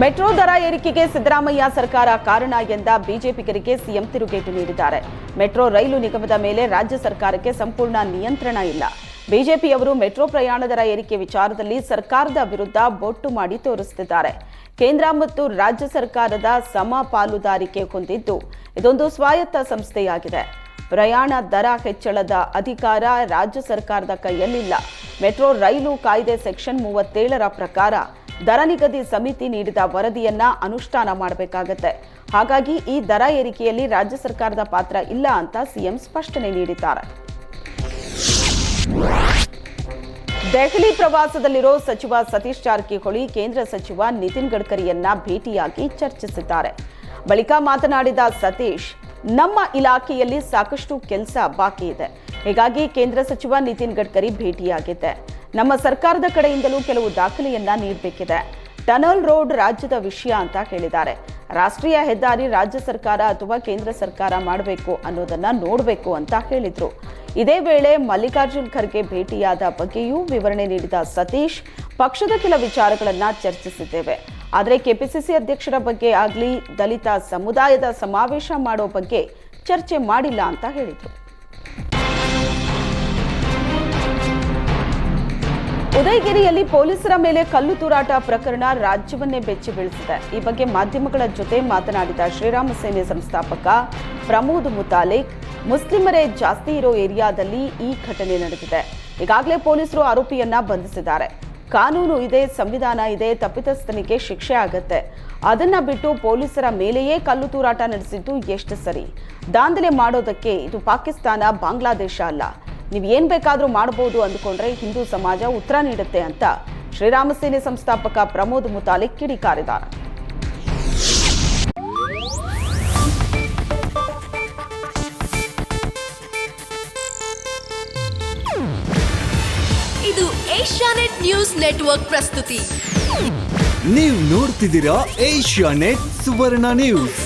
Metro ದರ ಏರಿಕೆಗೆ ಸಿದ್ದರಾಮಯ್ಯ ಸರ್ಕಾರ ಕಾರಣ ಎಂದ ಬಿಜೆಪಿಗರಿಗೆ ಸಿಎಂ ತಿರುಗೇಟು ನೀಡಿದ್ದಾರೆ. ಮೆಟ್ರೋ ರೈಲು ನಿಗಮದ ಮೇಲೆ ರಾಜ್ಯ ಸರ್ಕಾರಕ್ಕೆ ಸಂಪೂರ್ಣ ನಿಯಂತ್ರಣ ಇಲ್ಲ. ಬಿಜೆಪಿಯವರು ಮೆಟ್ರೋ ಪ್ರಯಾಣ ದರ ಏರಿಕೆ ವಿಚಾರದಲ್ಲಿ ಸರ್ಕಾರದ ವಿರುದ್ಧ ಬೊಟ್ಟು ಮಾಡಿ ತೋರಿಸುತ್ತಿದ್ದಾರೆ. ಕೇಂದ್ರ ಮತ್ತು ರಾಜ್ಯ ಸರ್ಕಾರದ ಸಮ ಪಾಲುದಾರಿಕೆ ಹೊಂದಿದ್ದು ಇದೊಂದು ಸ್ವಾಯತ್ತ ಸಂಸ್ಥೆಯಾಗಿದೆ. ಪ್ರಯಾಣ ದರ ಹೆಚ್ಚಳದ ಅಧಿಕಾರ ರಾಜ್ಯ ಸರ್ಕಾರದ ಕೈಯಲ್ಲಿಲ್ಲ. ಮೆಟ್ರೋ ರೈಲು ಕಾಯ್ದೆ ಸೆಕ್ಷನ್ ಮೂವತ್ತೇಳರ ಪ್ರಕಾರ ದರ ನಿಗದಿ ಸಮಿತಿ ನೀಡಿದ ವರದಿಯನ್ನ ಅನುಷ್ಠಾನ ಮಾಡಬೇಕಾಗತ್ತೆ. ಹಾಗಾಗಿ ಈ ದರ ಏರಿಕೆಯಲ್ಲಿ ರಾಜ್ಯ ಸರ್ಕಾರದ ಪಾತ್ರ ಇಲ್ಲ ಅಂತ ಸಿಎಂ ಸ್ಪಷ್ಟನೆ ನೀಡಿದ್ದಾರೆ. ದೆಹಲಿ ಪ್ರವಾಸದಲ್ಲಿರೋ ಸಚಿವ ಸತೀಶ್ ಜಾರಕಿಹೊಳಿ, ಕೇಂದ್ರ ಸಚಿವ ನಿತಿನ್ ಗಡ್ಕರಿಯನ್ನ ಭೇಟಿಯಾಗಿ ಚರ್ಚಿಸಿದ್ದಾರೆ. ಬಳಿಕ ಮಾತನಾಡಿದ ಸತೀಶ್, ನಮ್ಮ ಇಲಾಖೆಯಲ್ಲಿ ಸಾಕಷ್ಟು ಕೆಲಸ ಬಾಕಿ ಇದೆ. ಹೀಗಾಗಿ ಕೇಂದ್ರ ಸಚಿವ ನಿತಿನ್ ಗಡ್ಕರಿ ಭೇಟಿಯಾಗಿದ್ದೆ. ನಮ್ಮ ಸರ್ಕಾರದ ಕಡೆಯಿಂದಲೂ ಕೆಲವು ದಾಖಲೆಯನ್ನ ನೀಡಬೇಕಿದೆ. ಟನಲ್ ರೋಡ್ ರಾಜ್ಯದ ವಿಷಯ ಅಂತ ಹೇಳಿದ್ದಾರೆ. ರಾಷ್ಟ್ರೀಯ ಹೆದ್ದಾರಿ ರಾಜ್ಯ ಸರ್ಕಾರ ಅಥವಾ ಕೇಂದ್ರ ಸರ್ಕಾರ ಮಾಡಬೇಕು ಅನ್ನೋದನ್ನ ನೋಡಬೇಕು ಅಂತ ಹೇಳಿದ್ರು. ಇದೇ ವೇಳೆ ಮಲ್ಲಿಕಾರ್ಜುನ್ ಖರ್ಗೆ ಭೇಟಿಯಾದ ಬಗ್ಗೆಯೂ ವಿವರಣೆ ನೀಡಿದ ಸತೀಶ್, ಪಕ್ಷದ ಕೆಲ ವಿಚಾರಗಳನ್ನ ಚರ್ಚಿಸಿದ್ದೇವೆ. ಆದರೆ ಕೆಪಿಸಿಸಿ ಅಧ್ಯಕ್ಷರ ಬಗ್ಗೆ ಆಗಲಿ, ದಲಿತ ಸಮುದಾಯದ ಸಮಾವೇಶ ಮಾಡೋ ಬಗ್ಗೆ ಚರ್ಚೆ ಮಾಡಿಲ್ಲ ಅಂತ ಹೇಳಿದ್ರು. ಉದಯಗಿರಿಯಲ್ಲಿ ಪೊಲೀಸರ ಮೇಲೆ ಕಲ್ಲು ತೂರಾಟ ಪ್ರಕರಣ ರಾಜ್ಯವನ್ನೇ ಬೆಚ್ಚಿ ಬೀಳಿಸಿದೆ. ಈ ಬಗ್ಗೆ ಮಾಧ್ಯಮಗಳ ಜೊತೆ ಮಾತನಾಡಿದ ಶ್ರೀರಾಮ ಸೇನೆ ಸಂಸ್ಥಾಪಕ ಪ್ರಮೋದ್ ಮುತಾಲಿಕ್, ಮುಸ್ಲಿಮರೇ ಜಾಸ್ತಿ ಇರೋ ಏರಿಯಾದಲ್ಲಿ ಈ ಘಟನೆ ನಡೆದಿದೆ. ಈಗಾಗಲೇ ಪೊಲೀಸರು ಆರೋಪಿಯನ್ನ ಬಂಧಿಸಿದ್ದಾರೆ. ಕಾನೂನು ಇದೆ, ಸಂವಿಧಾನ ಇದೆ, ತಪ್ಪಿತಸ್ಥನಿಗೆ ಶಿಕ್ಷೆ ಆಗತ್ತೆ. ಅದನ್ನ ಬಿಟ್ಟು ಪೊಲೀಸರ ಮೇಲೆಯೇ ಕಲ್ಲು ತೂರಾಟ ನಡೆಸಿದ್ದು ಎಷ್ಟು ಸರಿ? ದಾಂಧಲೆ ಮಾಡೋದಕ್ಕೆ ಇದು ಪಾಕಿಸ್ತಾನ, ಬಾಂಗ್ಲಾದೇಶ ಅಲ್ಲ. ನೀವು ಏನು ಬೇಕಾದರೂ ಮಾಡಬಹುದು ಅಂದುಕೊಂಡ್ರೆ ಹಿಂದೂ ಸಮಾಜ ಉತ್ತರ ನೀಡುತ್ತೆ ಅಂತ ಶ್ರೀರಾಮ ಸೇನೆ ಸಂಸ್ಥಾಪಕ ಪ್ರಮೋದ್ ಮುತಾಲಿಕ್ ಕಿಡಿಕಾರಿದ್ದಾರೆ. ಇದು ಏಷ್ಯಾನೆಟ್ ನ್ಯೂಸ್ ನೆಟ್ವರ್ಕ್ ಪ್ರಸ್ತುತಿ. ನೀವು ನೋಡ್ತಿದ್ದೀರಾ ಏಷ್ಯಾ ನೆಟ್ ಸುವರ್ಣ ನ್ಯೂಸ್.